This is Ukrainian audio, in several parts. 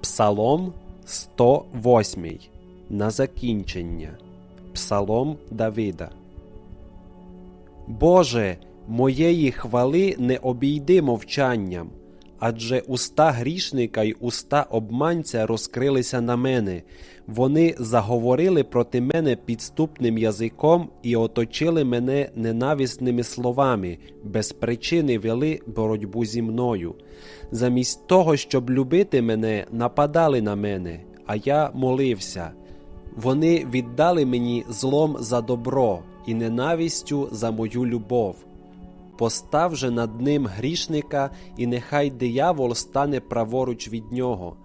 Псалом 108. На закінчення. Псалом Давида. Боже, моєї хвали не обійди мовчанням, адже уста грішника й уста обманця розкрилися на мене. Вони заговорили проти мене підступним язиком і оточили мене ненависними словами, без причини вели боротьбу зі мною. Замість того, щоб любити мене, нападали на мене, а я молився. Вони віддали мені злом за добро і ненавистю за мою любов. Постав же над ним грішника, і нехай диявол стане праворуч від нього.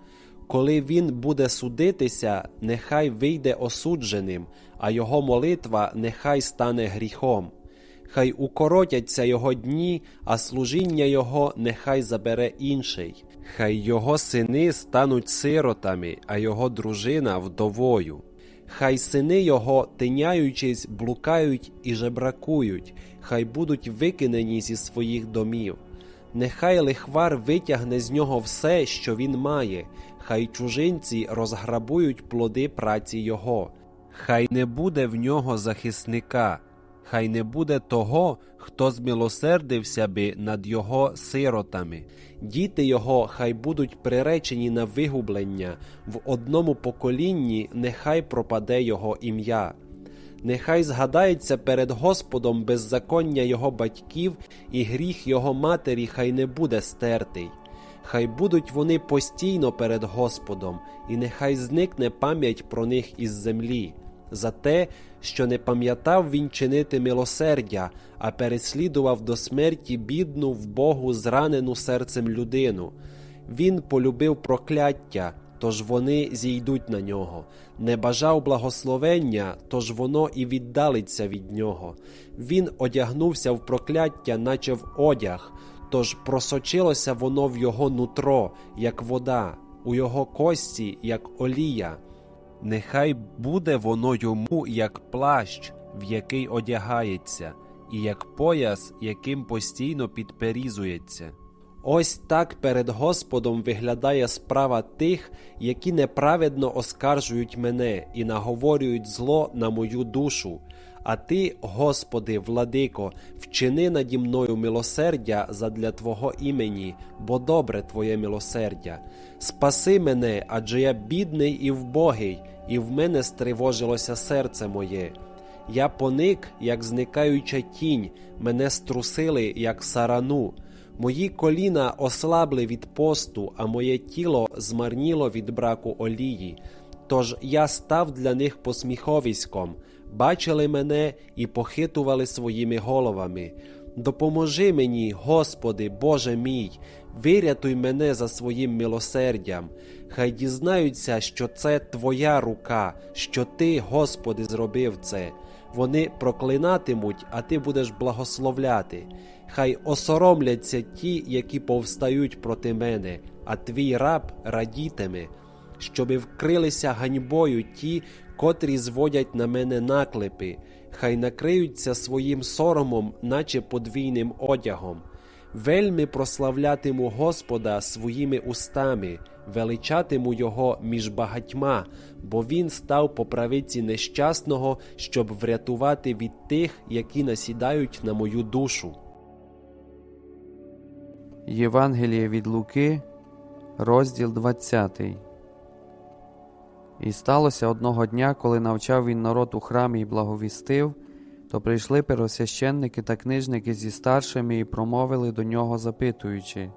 Коли він буде судитися, нехай вийде осудженим, а його молитва нехай стане гріхом. Хай укоротяться його дні, а служіння його нехай забере інший. Хай його сини стануть сиротами, а його дружина вдовою. Хай сини його, тиняючись, блукають і жебракують, хай будуть викинені зі своїх домів. Нехай лихвар витягне з нього все, що він має, хай чужинці розграбують плоди праці його, хай не буде в нього захисника, хай не буде того, хто змилосердився би над його сиротами. Діти його хай будуть приречені на вигублення, в одному поколінні нехай пропаде його ім'я. Нехай згадається перед Господом беззаконня його батьків, і гріх його матері хай не буде стертий. Хай будуть вони постійно перед Господом, і нехай зникне пам'ять про них із землі, за те, що не пам'ятав він чинити милосердя, а переслідував до смерті бідну в Богу зранену серцем людину. Він полюбив прокляття, тож вони зійдуть на нього, не бажав благословення, тож воно і віддалиться від нього. Він одягнувся в прокляття, наче в одяг, тож просочилося воно в його нутро, як вода, у його кості, як олія. Нехай буде воно йому як плащ, в який одягається, і як пояс, яким постійно підперізується. Ось так перед Господом виглядає справа тих, які неправедно оскаржують мене і наговорюють зло на мою душу. А ти, Господи, владико, вчини наді мною милосердя задля Твого імені, бо добре Твоє милосердя. Спаси мене, адже я бідний і вбогий, і в мене стривожилося серце моє. Я поник, як зникаюча тінь, мене струсили, як сарану. Мої коліна ослабли від посту, а моє тіло змарніло від браку олії. Тож я став для них посміховиськом, бачили мене і похитували своїми головами. Допоможи мені, Господи, Боже мій, вирятуй мене за своїм милосердям. Хай дізнаються, що це Твоя рука, що Ти, Господи, зробив це. Вони проклинатимуть, а ти будеш благословляти. Хай осоромляться ті, які повстають проти мене, а твій раб радітиме, щоби вкрилися ганьбою ті, котрі зводять на мене наклепи, хай накриються своїм соромом, наче подвійним одягом. Вельми прославлятиму Господа своїми устами, величатиму Його між багатьма, бо Він став по правиці нещасного, щоб врятувати від тих, які насідають на мою душу. Євангеліє від Луки, розділ 20. І сталося одного дня, коли навчав він народ у храмі і благовістив, то прийшли первосвященники та книжники зі старшими і промовили до нього, запитуючи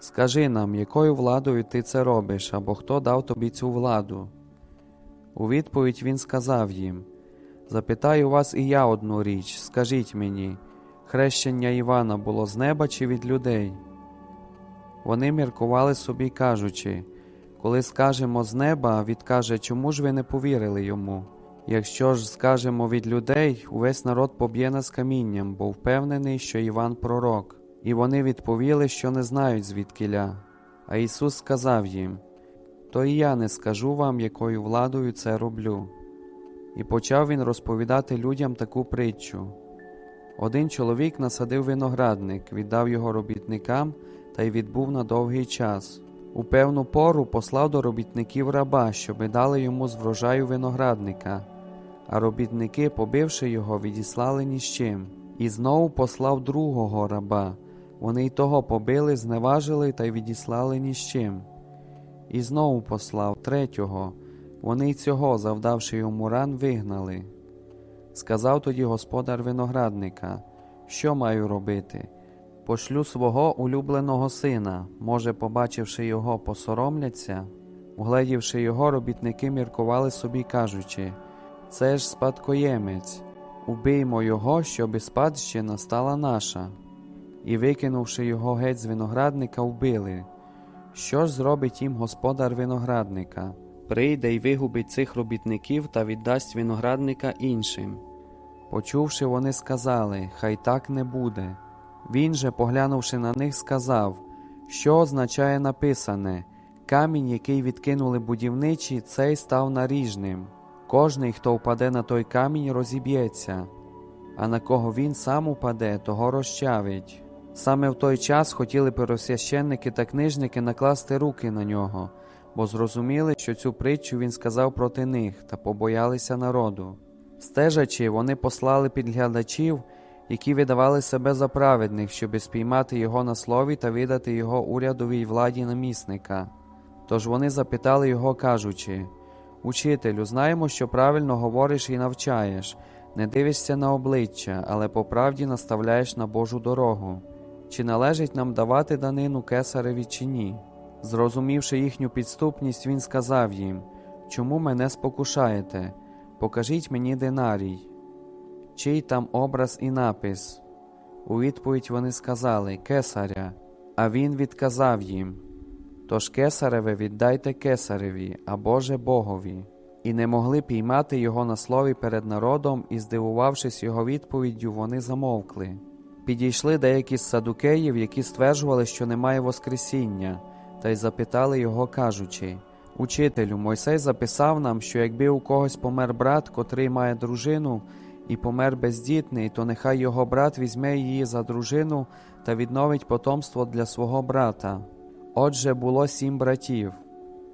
Скажи нам, якою владою ти це робиш, або хто дав тобі цю владу? У відповідь він сказав їм Запитаю вас і я одну річ, скажіть мені, хрещення Івана було з неба чи від людей? Вони міркували собі, кажучи, коли скажемо з неба, відкаже, чому ж ви не повірили йому? Якщо ж скажемо від людей, увесь народ поб'є нас камінням, бо впевнений, що Іван пророк. І вони відповіли, що не знають звідкиля. А Ісус сказав їм: То і я не скажу вам, якою владою це роблю. І почав він розповідати людям таку притчу. Один чоловік насадив виноградник, віддав його робітникам та й відбув на довгий час. У певну пору послав до робітників раба, щоби дали йому з врожаю виноградника, а робітники, побивши його, відіслали ні з чим. І знову послав другого раба. Вони й того побили, зневажили та й відіслали ні з чим. І знову послав третього. Вони й цього, завдавши йому ран, вигнали. Сказав тоді господар виноградника, що маю робити? Пошлю свого улюбленого сина, може, побачивши його, посоромляться. Угледівши його, робітники міркували собі, кажучи це ж спадкоємець, убиймо його, щоби спадщина стала наша. І, викинувши його геть з виноградника, вбили. Що ж зробить їм господар виноградника? Прийде й вигубить цих робітників та віддасть виноградника іншим. Почувши, вони сказали, хай так не буде. Він же, поглянувши на них, сказав, що означає написане камінь, який відкинули будівничі, цей став наріжним. Кожний, хто впаде на той камінь, розіб'ється, а на кого він сам упаде, того розчавить. Саме в той час хотіли первосвященники та книжники накласти руки на нього, бо зрозуміли, що цю притчу він сказав проти них та побоялися народу. Стежачи, вони послали підглядачів, які видавали себе за праведних, щоби спіймати його на слові та видати його урядовій владі намісника. Тож вони запитали його, кажучи Учителю, знаємо, що правильно говориш і навчаєш, не дивишся на обличчя, але по правді наставляєш на Божу дорогу. Чи належить нам давати данину кесареві чи ні? Зрозумівши їхню підступність, він сказав їм Чому мене спокушаєте? Покажіть мені динарій. Чий там образ і напис? У відповідь вони сказали Кесаря, а він відказав їм Тож кесареве віддайте кесареві, а Боже Богові. І не могли піймати його на слові перед народом, і, здивувавшись його відповіддю, вони замовкли. Підійшли деякі з садукеїв, які стверджували, що немає Воскресіння, та й запитали його, кажучи Учителю, Мойсей записав нам, що якби у когось помер брат, котрий має дружину, і помер бездітний, то нехай його брат візьме її за дружину та відновить потомство для свого брата. Отже, було сім братів.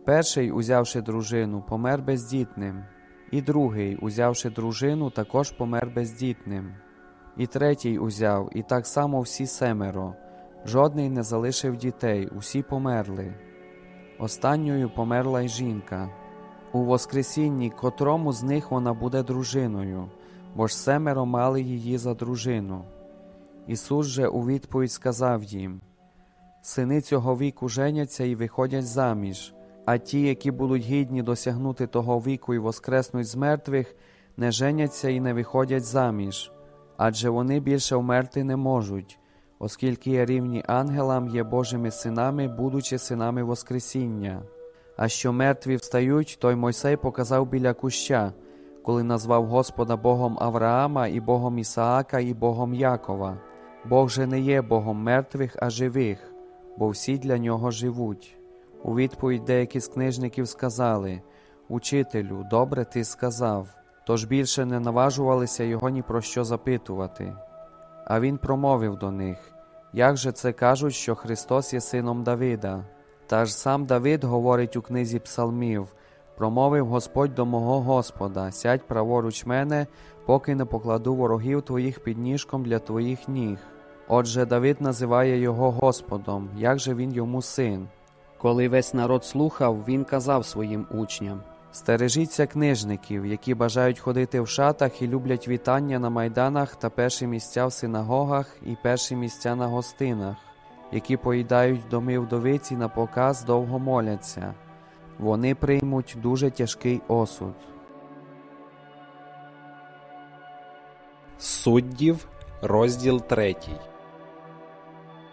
Перший, узявши дружину, помер бездітним, і другий, узявши дружину, також помер бездітним. І третій узяв, і так само всі семеро. Жодний не залишив дітей, усі померли. Останньою померла й жінка. У Воскресінні котрому з них вона буде дружиною, бо ж семеро мали її за дружину. Ісус же у відповідь сказав їм Сини цього віку женяться і виходять заміж, а ті, які будуть гідні досягнути того віку і воскреснуть з мертвих, не женяться і не виходять заміж, адже вони більше вмерти не можуть, оскільки є рівні ангелам, є Божими синами, будучи синами Воскресіння. А що мертві встають, той Мойсей показав біля куща, коли назвав Господа Богом Авраама, і Богом Ісаака, і Богом Якова. Бог же не є Богом мертвих, а живих, бо всі для нього живуть. У відповідь деякі з книжників сказали Учителю, добре ти сказав, тож більше не наважувалися його ні про що запитувати. А він промовив до них Як же це кажуть, що Христос є сином Давида? Та ж сам Давид говорить у книзі Псалмів промовив Господь до мого Господа, сядь праворуч мене, поки не покладу ворогів твоїх під ніжком для твоїх ніг. Отже, Давид називає його Господом, як же він йому син. Коли весь народ слухав, він казав своїм учням Стережіться книжників, які бажають ходити в шатах і люблять вітання на майданах та перші місця в синагогах і перші місця на гостинах, які поїдають доми вдовиці на показ довго моляться. Вони приймуть дуже тяжкий осуд. Суддів, розділ 3.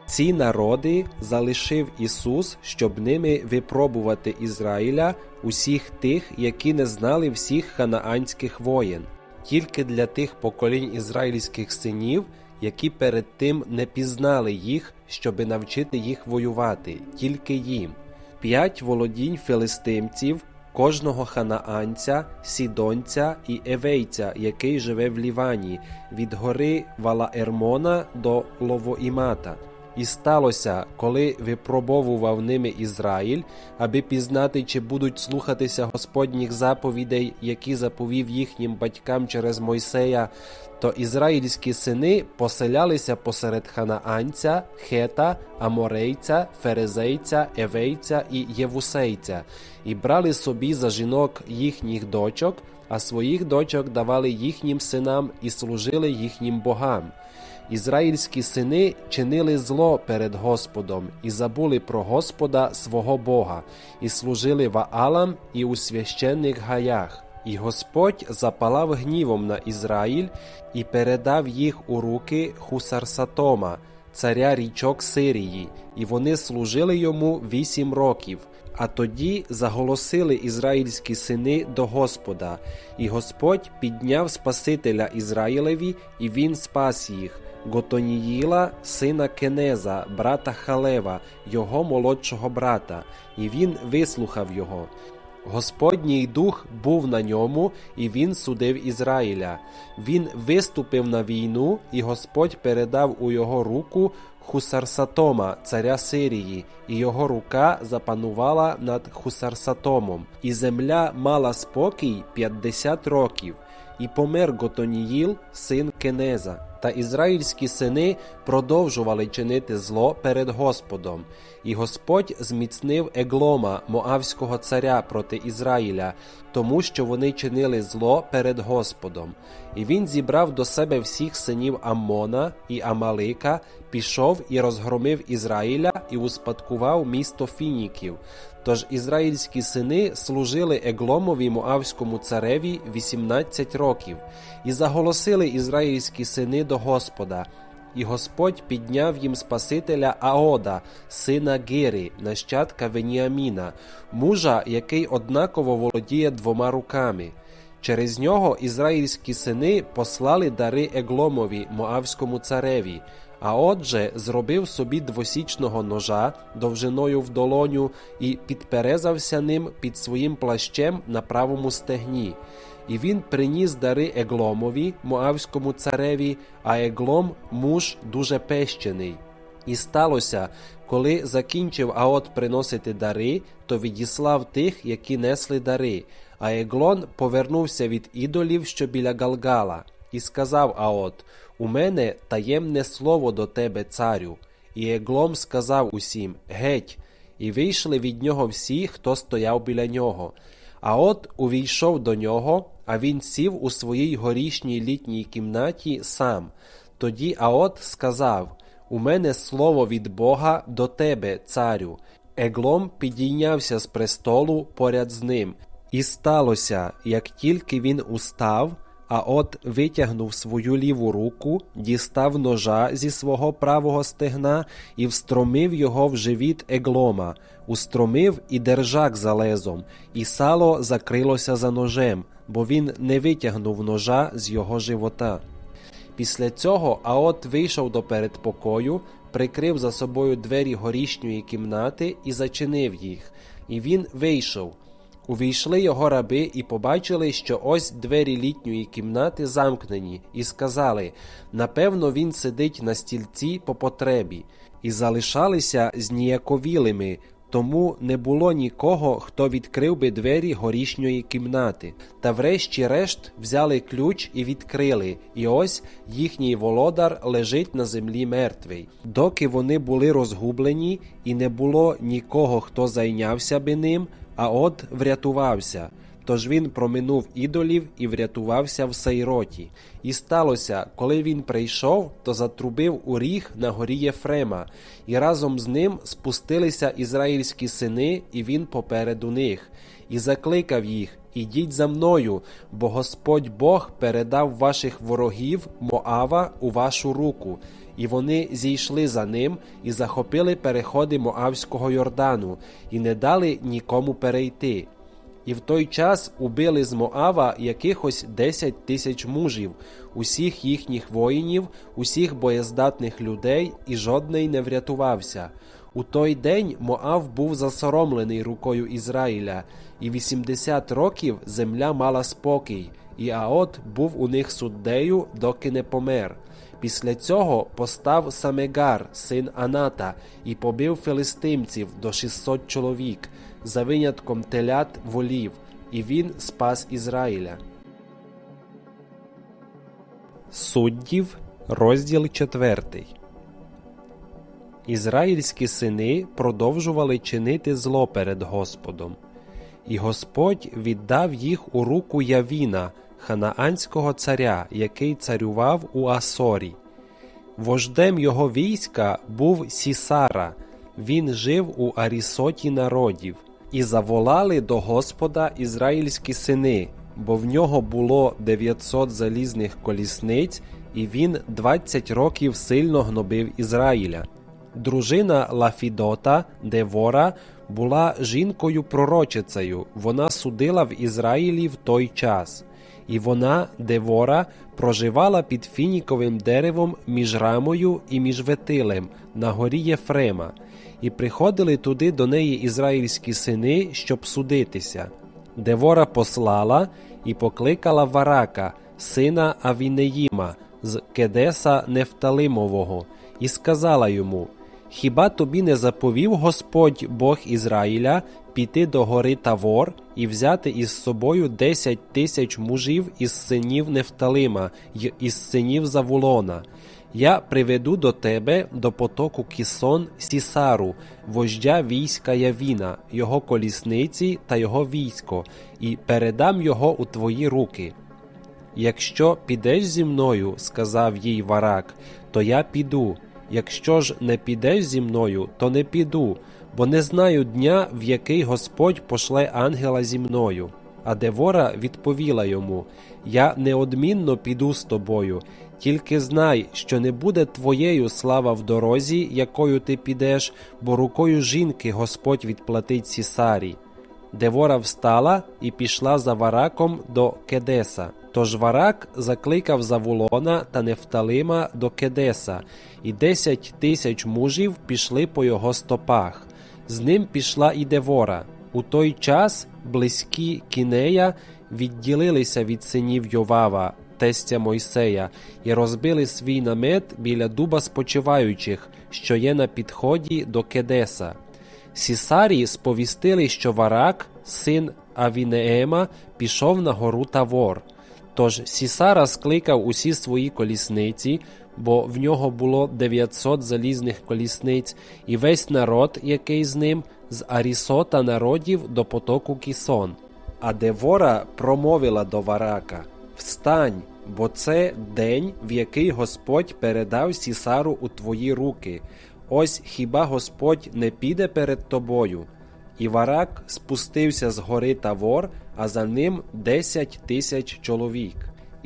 Ці народи залишив Ісус, щоб ними випробувати Ізраїля усіх тих, які не знали всіх ханаанських воєн, тільки для тих поколінь ізраїльських синів, які перед тим не пізнали їх, щоби навчити їх воювати, тільки їм. П'ять володінь филистимців, кожного ханаанця, сідонця і евейця, який живе в Лівані, від гори Валаермона до Ловоімата, І сталося, коли випробовував ними Ізраїль, аби пізнати, чи будуть слухатися Господніх заповідей, які заповів їхнім батькам через Мойсея, то ізраїльські сини поселялися посеред ханаанця, хета, аморейця, ферезейця, евейця і євусейця, і брали собі за жінок їхніх дочок, а своїх дочок давали їхнім синам і служили їхнім богам. Ізраїльські сини чинили зло перед Господом і забули про Господа свого Бога, і служили Ваалам і у священних гаях. І Господь запалав гнівом на Ізраїль і передав їх у руки Хусарсатома, царя річок Сирії, і вони служили йому вісім років. А тоді заголосили ізраїльські сини до Господа, і Господь підняв Спасителя Ізраїлеві, і він спас їх. Готоніїла, сина Кенеза, брата Халева, його молодшого брата, і він вислухав його. Господній дух був на ньому, і він судив Ізраїля. Він виступив на війну, і Господь передав у його руку Хусарсатома, царя Сирії, і його рука запанувала над Хусарсатомом, і земля мала спокій 50 років. І помер Готоніїл, син Кенеза. Та ізраїльські сини продовжували чинити зло перед Господом. І Господь зміцнив Еглома, Моавського царя проти Ізраїля, тому що вони чинили зло перед Господом. І він зібрав до себе всіх синів Аммона і Амалика, пішов і розгромив Ізраїля і успадкував місто Фініків. Тож ізраїльські сини служили Егломові Моавському цареві 18 років, і заголосили ізраїльські сини до Господа. І Господь підняв їм Спасителя Аода, сина Гири, нащадка Веніаміна, мужа, який однаково володіє двома руками. Через нього ізраїльські сини послали дари Егломові, Моавському цареві. А отже, зробив собі двосічного ножа довжиною в долоню і підперезався ним під своїм плащем на правому стегні. І він приніс дари Егломові, Моавському цареві, а Еглом муж дуже пещений. І сталося, коли закінчив Аот приносити дари, то відіслав тих, які несли дари. А Еглон повернувся від ідолів, що біля Галгала, і сказав Аот: У мене таємне слово до тебе, царю. І Еглом сказав усім: Геть, і вийшли від нього всі, хто стояв біля нього. А от увійшов до нього, а він сів у своїй горішній літній кімнаті сам. Тоді Аот сказав: У мене слово від Бога до тебе, царю. Еглом підійнявся з престолу поряд з ним. І сталося, як тільки він устав, а от витягнув свою ліву руку, дістав ножа зі свого правого стегна і встромив його в живіт еглома, устромив і держак за лезом, і сало закрилося за ножем, бо він не витягнув ножа з його живота. Після цього Аот вийшов до передпокою, прикрив за собою двері горішньої кімнати і зачинив їх. І він вийшов. Увійшли його раби і побачили, що ось двері літньої кімнати замкнені, і сказали: напевно, він сидить на стільці по потребі, і залишалися зніяковілими, тому не було нікого, хто відкрив би двері горішньої кімнати. Та врешті-решт взяли ключ і відкрили, і ось їхній володар лежить на землі мертвий. Доки вони були розгублені, і не було нікого, хто зайнявся би ним, а от врятувався. Тож він проминув ідолів і врятувався в Сейроті. І сталося, коли він прийшов, то затрубив у ріг на горі Єфрема, і разом з ним спустилися ізраїльські сини, і він попереду них, і закликав їх: Ідіть за мною, бо Господь Бог передав ваших ворогів Моава у вашу руку. І вони зійшли за ним і захопили переходи Моавського Йордану, і не дали нікому перейти. І в той час убили з Моава якихось десять тисяч мужів, усіх їхніх воїнів, усіх боєздатних людей, і жодний не врятувався. У той день Моав був засоромлений рукою Ізраїля, і 80 років земля мала спокій, і Аот був у них суддею, доки не помер. Після цього постав Самегар, син Аната, і побив филистимців до 600 чоловік, за винятком телят волів, і він спас Ізраїля. Суддів, розділ 4. Ізраїльські сини продовжували чинити зло перед Господом. І Господь віддав їх у руку Явіна, ханаанського царя, який царював у Асорі. Вождем його війська був Сісара, він жив у Арісоті народів, і заволали до Господа ізраїльські сини, бо в нього було 900 залізних колісниць, і він 20 років сильно гнобив Ізраїля. Дружина Лафідота, Девора, була жінкою пророчицею, вона судила в Ізраїлі в той час. І вона, Девора, проживала під фініковим деревом між рамою і між ветилем на горі Єфрема, і приходили туди до неї ізраїльські сини, щоб судитися. Девора послала і покликала Варака, сина Авінеїма, з Кедеса Нефталимового, і сказала йому: Хіба тобі не заповів Господь Бог Ізраїля піти до гори Тавор і взяти із собою десять тисяч мужів із синів Нефталима й із синів Завулона? Я приведу до тебе до потоку Кісон Сісару, вождя війська Явіна, його колісниці та його військо, і передам його у твої руки. Якщо підеш зі мною, сказав їй Варак, то я піду. Якщо ж не підеш зі мною, то не піду, бо не знаю дня, в який Господь пошле ангела зі мною. А Девора відповіла йому: Я неодмінно піду з тобою, тільки знай, що не буде твоєю слава в дорозі, якою ти підеш, бо рукою жінки Господь відплатить Сісарі. Девора встала і пішла за Вараком до Кедеса. Тож Варак закликав Завулона та Нефталима до Кедеса, і десять тисяч мужів пішли по його стопах. З ним пішла і Девора. У той час близькі Кінея відділилися від синів Йовава, тестя Мойсея, і розбили свій намет біля дуба спочиваючих, що є на підході до Кедеса. Сісарі сповістили, що Варак, син Авінеема, пішов на гору Тавор. Тож Сісара скликав усі свої колісниці, бо в нього було 900 залізних колісниць, і весь народ, який з ним, з Арісота народів до потоку Кісон. А Девора промовила до Варака: Встань, бо це день, в який Господь передав Сісару у твої руки. Ось хіба Господь не піде перед тобою? І Варак спустився з гори Тавор, а за ним десять тисяч чоловік.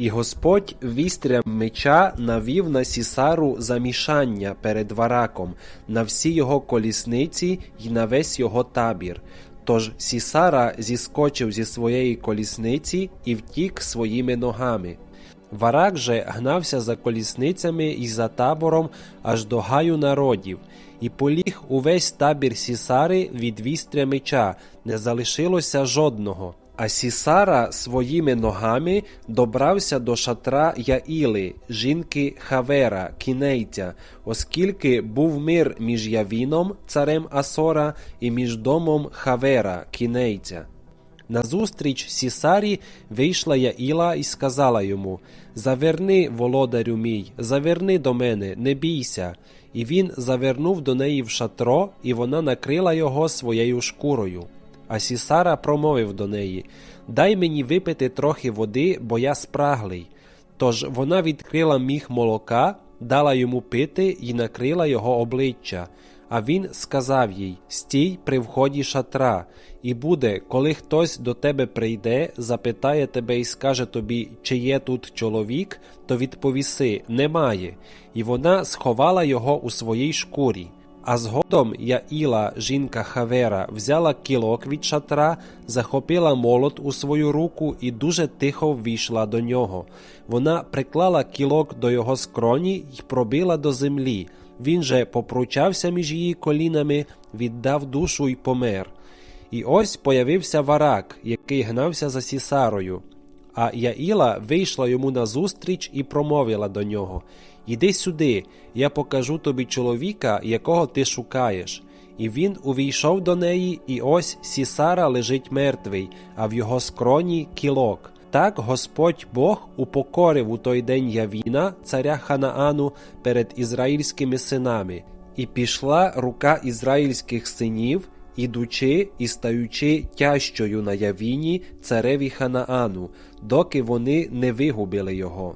І Господь вістрям меча навів на Сісару замішання перед Вараком, на всі його колісниці й на весь його табір. Тож Сісара зіскочив зі своєї колісниці і втік своїми ногами. Варак же гнався за колісницями і за табором аж до гаю народів, і поліг увесь табір Сісари від вістря меча, не залишилося жодного. А Сісара своїми ногами добрався до шатра Яїли, жінки Хавера, кінейця, оскільки був мир між Явіном, царем Асора, і між домом Хавера, кінейця. Назустріч Сісарі вийшла Яїла і сказала йому: Заверни, володарю мій, заверни до мене, не бійся. І він завернув до неї в шатро, і вона накрила його своєю шкурою. А Сісара промовив до неї: Дай мені випити трохи води, бо я спраглий. Тож вона відкрила міх молока, дала йому пити і накрила його обличчя. А він сказав їй: Стій при вході шатра, і буде, коли хтось до тебе прийде, запитає тебе і скаже тобі, чи є тут чоловік, то відповіси немає. І вона сховала його у своїй шкурі. А згодом Яїла, жінка Хавера, взяла кілок від шатра, захопила молот у свою руку і дуже тихо ввійшла до нього. Вона приклала кілок до його скроні й пробила до землі. Він же попручався між її колінами, віддав душу й помер. І ось появився варак, який гнався за Сісарою. А Яїла вийшла йому назустріч і промовила до нього: Іди сюди, я покажу тобі чоловіка, якого ти шукаєш. І він увійшов до неї, і ось Сісара лежить мертвий, а в його скроні кілок. Так Господь Бог упокорив у той день Явіна, царя Ханаану, перед ізраїльськими синами, і пішла рука ізраїльських синів, ідучи і стаючи тяжчою на Явіні, цареві Ханаану, доки вони не вигубили його.